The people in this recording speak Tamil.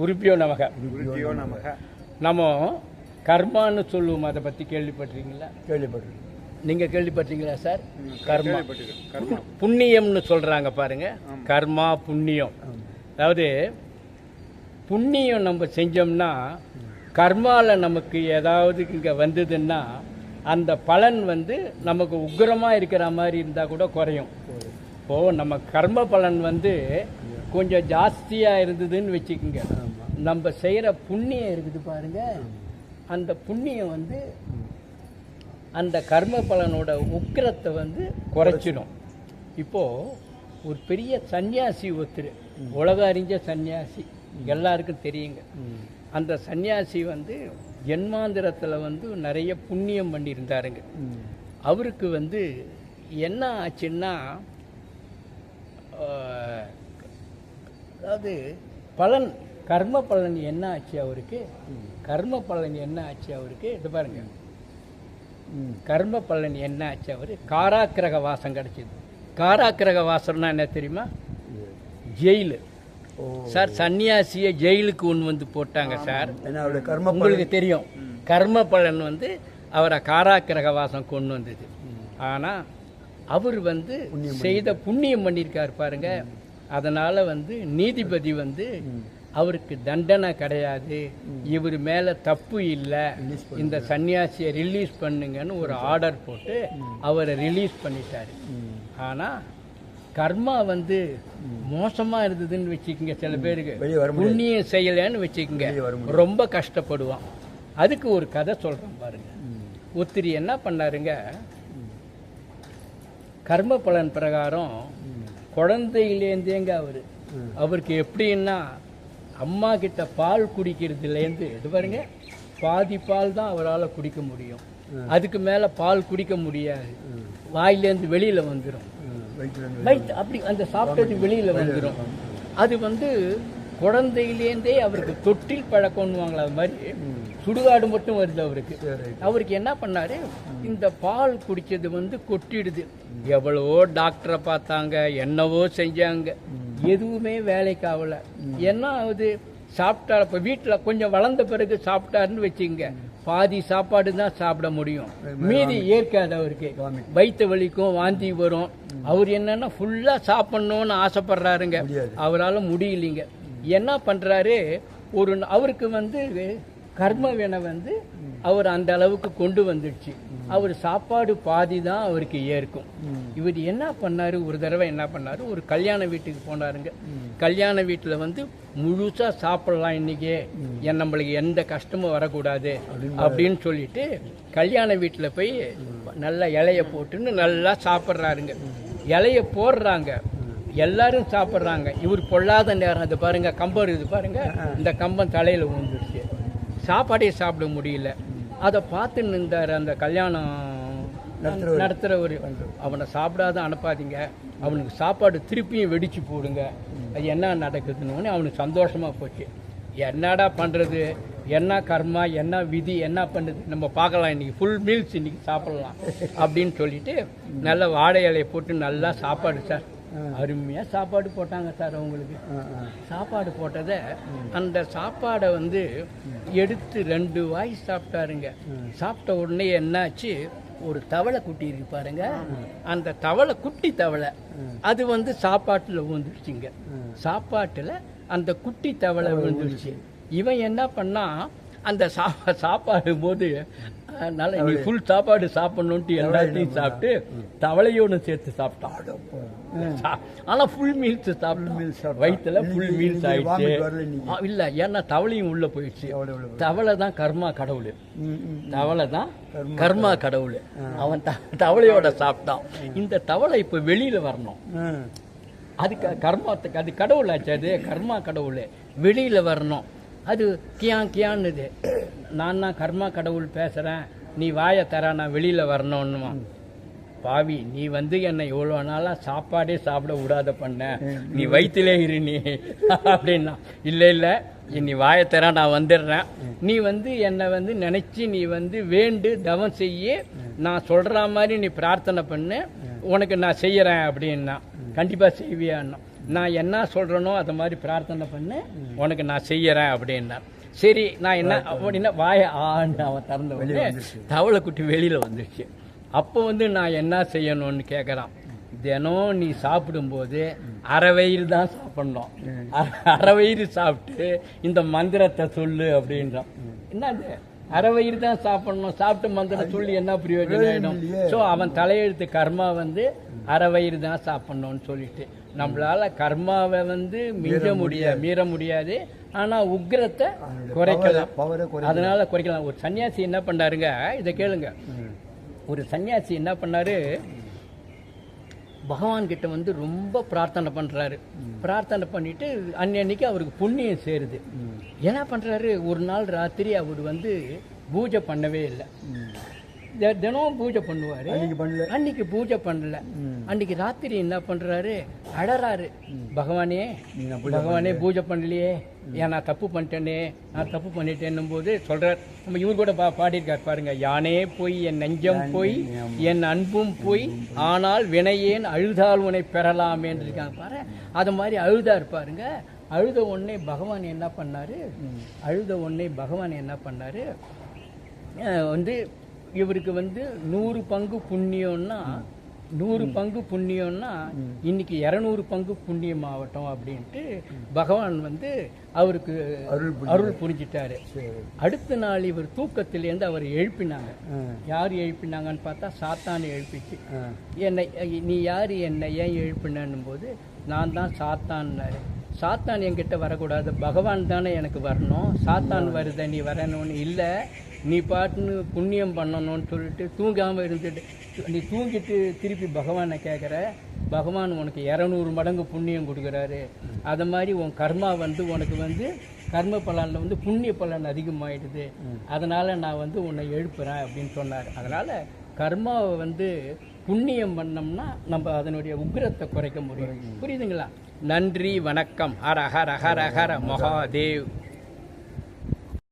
குருப்பியோ நமக. குருஜியோ நமக. நம்ம கர்மான்னு சொல்லுவோம். அதை பற்றி கேள்விப்பட்டிருக்கீங்களா? கேள்விப்பட்டிருக்கேன் நீங்கள் கேள்விப்பட்டீங்களா சார்? கர்மா. புண்ணியம்னு சொல்கிறாங்க பாருங்க. கர்மா புண்ணியம். அதாவது புண்ணியம் நம்ம செஞ்சோம்னா கர்மால நமக்கு ஏதாவது இங்கே வந்ததுன்னா அந்த பலன் வந்து நமக்கு உக்கிரமாக இருக்கிற மாதிரி இருந்தால் கூட குறையும். இப்போது நம்ம கர்ம பலன் வந்து கொஞ்சம் ஜாஸ்தியாக இருந்ததுன்னு வச்சுக்கோங்க. நம்ம செய்கிற புண்ணியம் இருக்குது பாருங்க. அந்த புண்ணியம் வந்து அந்த கர்ம பலனோட உக்கிரத்தை வந்து குறைச்சிடும். இப்போது ஒரு பெரிய சன்னியாசி ஒருத்தர் உலக அறிஞ்ச சன்னியாசி எல்லாருக்கும் தெரியுங்க. அந்த சன்னியாசி வந்து ஜென்மாந்திரத்தில் வந்து நிறைய புண்ணியம் பண்ணியிருந்தாருங்க. அவருக்கு வந்து என்ன ஆச்சுன்னா அதாவது பலன் கர்ம பலன் என்ன ஆச்சு அவருக்கு? கர்ம பலன் என்ன ஆச்சு அவருக்கு? இது பாருங்க. கர்ம பலன் என்ன ஆச்சு அவரு? காராக்கிரக வாசம் கிடைச்சது. காராக்கிரக வாசம்னா என்ன தெரியுமா? ஜெயிலு. சார் சன்னியாசியை ஜெயிலுக்கு ஒன்று வந்து போட்டாங்க சார். கர்ம உங்களுக்கு தெரியும். கர்ம பலன் வந்து அவரை காராக்கிரக வாசம் கொண்டு வந்தது. ஆனால் அவர் வந்து செய்த புண்ணியம் பண்ணியிருக்கார் பாருங்க. அதனால வந்து நீதிபதி வந்து அவருக்கு தண்டனை கிடையாது. இவர் மேலே தப்பு இல்லை. இந்த சன்னியாசியை ரிலீஸ் பண்ணுங்கன்னு ஒரு ஆர்டர் போட்டு அவரை ரிலீஸ் பண்ணிட்டாரு. ஆனால் கர்மா வந்து மோசமாக இருந்ததுன்னு வச்சுக்கோங்க சில பேருக்கு. புண்ணியம் செய்யலைன்னு வச்சுக்கோங்க. ரொம்ப கஷ்டப்படுவான். அதுக்கு ஒரு கதை சொல்கிறேன் பாருங்க. ஒருத்தர் என்ன பண்ணாருங்க? கர்ம பலன் பிரகாரம் குழந்தையிலேருந்தேங்க அவர். அவருக்கு எப்படின்னா அம்மா கிட்ட பால் குடிக்கிறதுலேருந்து இது பாருங்க பாதி பால் தான் அவரால் குடிக்க முடியும். அதுக்கு மேலே பால் குடிக்க முடியாது. வாயிலேருந்து வெளியில் வந்துடும் வயிற்று அப்படி அந்த சாப்பிட்டது வெளியில் வந்துடும் அது வந்து குழந்தையிலேருந்தே அவருக்கு தொட்டில் பழக்கம்னுவாங்களா அது மாதிரி சுடுகாடு மட்டும் வருது அவருக்கு. அவருக்கு என்ன பண்ணாரு? இந்த பால் குடிச்சது வந்து கொட்டிடுது. எவ்வளவோ டாக்டரை பார்த்தாங்க என்னவோ செஞ்சாங்க. எதுவுமே வேலைக்கு ஆகல. என்ன ஆகுது? சாப்பிட்டா இப்போ வீட்டில் கொஞ்சம் வளர்ந்த பிறகு சாப்பிட்டாருன்னு வச்சுங்க. பாதி சாப்பாடு தான் சாப்பிட முடியும். மீதி ஏற்காது அவருக்கு. வயிற்று வலிக்கும் வாந்தி வரும். அவர் என்னன்னா ஃபுல்லா சாப்பிடணும்னு ஆசைப்படுறாருங்க. அவரால் முடியலைங்க. என்ன பண்றாரு? ஒரு அவருக்கு வந்து கர்ம வினை வந்து அவர் அந்த அளவுக்கு கொண்டு வந்துடுச்சு. அவர் சாப்பாடு பாதி தான் அவருக்கு ஏற்கும். இவர் என்ன பண்ணாரு? ஒரு தடவை என்ன பண்ணாரு? ஒரு கல்யாண வீட்டுக்கு போனாருங்க. கல்யாண வீட்டில் வந்து முழுசா சாப்பிடலாம் இன்னைக்கு. என் நம்மளுக்கு எந்த கஷ்டமும் வரக்கூடாது அப்படின்னு சொல்லிட்டு கல்யாண வீட்டில் போய் நல்லா இலைய போட்டுன்னு நல்லா சாப்பிட்றாருங்க. இலைய போடுறாங்க. எல்லாரும் சாப்பிட்றாங்க. இவர் பொல்லாத நேரம் அது பாருங்க கம்பம் இருக்குது பாருங்க. இந்த கம்பம் தலையில் விழுந்துருச்சு. சாப்பாடே சாப்பிட முடியல. அதை பார்த்து நின்றார் அந்த கல்யாணம் நடத்துகிறவர் அவனை சாப்பிடாத அனுப்பாதீங்க. அவனுக்கு சாப்பாடு திருப்பியும் வெடிச்சு போடுங்க. அது என்ன நடக்குதுன்னு அவனுக்கு சந்தோஷமாக போச்சு. என்னடா பண்ணுறது என்ன கர்மா? என்ன விதி? என்ன பண்ணுது நம்ம பார்க்கலாம். இன்னைக்கு ஃபுல் மீல்ஸ் இன்னைக்கு சாப்பிடலாம். அப்படின்னு சொல்லிட்டு நல்ல வாழை இலையை போட்டு நல்லா சாப்பாடு சார். அருமையாக சாப்பாடு போட்டாங்க சார் அவங்களுக்கு. சாப்பாடு போட்டதை அந்த சாப்பாடை வந்து எடுத்து ரெண்டு வாய் சாப்பிட்டாருங்க. சாப்பிட்ட உடனே என்னாச்சு? ஒரு தவளை குட்டி இருக்கு பாருங்க அந்த தவளை குட்டி தவளை. அது வந்து சாப்பாட்டில் விழுந்துருச்சுங்க. சாப்பாட்டில் அந்த குட்டி தவளை விழுந்துருச்சு. இவன் என்ன பண்ணா அந்த சா சாப்பாடு போது நல்லா நீ ஃபுல் சாப்பாடு சாப்பிடணுன்ட்டு எல்லாத்தையும் சாப்பிட்டு தவளையோடு சேர்த்து சாப்பிட்டான். சா- ஆனா ஃபுல் மீல்ஸ் சாப்பிட்டு வயிற்றுல ஃபுல் மீல்ஸ் ஆயிடுச்சு. இல்ல ஏன்னா தவளையும் உள்ள போயிடுச்சு. தவளை தான் கர்மா கடவுள். தவளை தான் கர்மா கடவுள். அவன் தவளையோட சாப்பிட்டான். இந்த தவளை இப்ப வெளியில வரணும். அதுக்கு கர்மாத்துக்கு அது கடவுள் ஆச்சு அது கர்மா கடவுள். வெளியில வரணும். அது கியான் கியான்னுது. நான் தான் கர்மா கடவுள் பேசுகிறேன் நீ வாயை தர நான் வெளியில் வரணும்னுமா? பாவி நீ வந்து என்னை இவ்வளோ நாளாக சாப்பாடே சாப்பிட விடாத பண்ண. நீ வயிற்றுலே இரு நீ. அப்படின்னா இல்லை இல்லை. நீ வாயை தர நான் வந்துடுறேன். நீ வந்து என்னை வந்து நினச்சி நீ வந்து வேண்டு தவம் செய்ய நான் சொல்கிற மாதிரி நீ பிரார்த்தனை பண்ணு. உனக்கு நான் செய்கிறேன் அப்படின்னா. கண்டிப்பாக செய்வியான்னா நான் என்ன சொல்கிறேனோ அதை மாதிரி பிரார்த்தனை பண்ணு. உனக்கு நான் செய்யறேன் அப்படின்னார் சரி நான் என்ன அப்படின்னா வாய ஆன்னு அவன் திறந்த உடனே தவளை குட்டி வெளியில் வந்துடுச்சு அப்போ வந்து நான் என்ன செய்யணும்னு கேட்குறான் தினம் நீ சாப்பிடும்போது அரை வயிறு தான் சாப்பிடணும். அரை- வயிறு சாப்பிட்டு இந்த மந்திரத்தை சொல்லு அப்படின்றான். என்னது? அரை வயிறு தான் சாப்பிடணும். சாப்பிட்டு மந்திரம் சொல்லி என்ன பிரயோஜனம் ஆயிடும்? ஸோ அவன் தலையெழுத்து கர்மா வந்து அரை வயிறு தான் சாப்பிடணும்னு சொல்லிட்டு. நம்மளால கர்மாவை வந்து மிஞ்ச முடியாது. மீற முடியாது. ஆனா உக்கிரத்தை குறைக்கலாம். அதனால குறைக்கலாம். ஒரு சன்னியாசி என்ன பண்ணாருங்க இதை கேளுங்க. ஒரு சன்னியாசி என்ன பண்ணாரு? பகவான் கிட்ட வந்து ரொம்ப பிரார்த்தனை பண்றாரு. பிரார்த்தனை பண்ணிட்டு அன்னன்னைக்கு அவருக்கு புண்ணியம் சேருது. என்ன பண்றாரு? ஒரு நாள் ராத்திரி அவர் வந்து பூஜை பண்ணவே இல்லை. தி- தினம் பூஜை பண்ணுவாரு. அன்னைக்கு அன்னைக்கு பூஜை பண்ணல. அன்னைக்கு ராத்திரி என்ன பண்றாரு? அழறாரு பகவானே பகவானே பூஜை பண்ணலையே. ஏன் நான் தப்பு பண்ணிட்டேனே? நான் தப்பு பண்ணிட்டேன்னும் போது சொல்றார். நம்ம இவர் கூட பா பாடியிருக்கார் பாருங்க. யானே போய் என் நெஞ்சம் போய் என் அன்பும் போய் ஆனால் வினையேன் அழுதால் உன்னை பெறலாமேன்னு இருக்காங்க பாரு. அது மாதிரி அழுதார் பாருங்க. அழுத உடனே பகவான் என்ன பண்ணாரு? அழுத உடனே பகவான் என்ன பண்ணாரு? வந்து இவருக்கு வந்து நூறு பங்கு புண்ணியம்னா நூறு பங்கு புண்ணியம்னா இன்னைக்கு இரநூறு பங்கு புண்ணியம் ஆகட்டும் அப்படின்ட்டு பகவான் வந்து அவருக்கு அருள் புரிஞ்சிட்டாரு. அடுத்த நாள் இவர் தூக்கத்திலேருந்து அவர் எழுப்பினாங்க. யார் எழுப்பினாங்கன்னு பார்த்தா சாத்தான் எழுப்பிச்சு. என்னை நீ யார் என்னை ஏன் எழுப்பினன்னும் போது நான் தான் சாத்தான்னாரு. சாத்தான் என்கிட்ட வரக்கூடாது. பகவான் தானே எனக்கு வரணும். சாத்தான் வருத நீ வரணும்னு இல்லை. நீ பாட்டுன்னு புண்ணியம் பண்ணணும்னு சொல்லிட்டு தூங்காமல் இருந்துட்டு நீ தூங்கிட்டு திருப்பி பகவானை கேட்குற பகவான் உனக்கு இரநூறு மடங்கு புண்ணியம் கொடுக்குறாரு. அது மாதிரி உன் கர்மா வந்து உனக்கு வந்து கர்ம பலனில் வந்து புண்ணிய பலன் அதிகமாயிடுது. அதனால நான் வந்து உன்னை எழுப்புறேன் அப்படின்னு சொன்னார். அதனால கர்மாவை வந்து புண்ணியம் பண்ணோம்னா நம்ம அதனுடைய உக்கிரத்தை குறைக்க முடியும். புரியுதுங்களா? நன்றி வணக்கம். ஹர ஹர ஹர ஹர மகாதேவ்.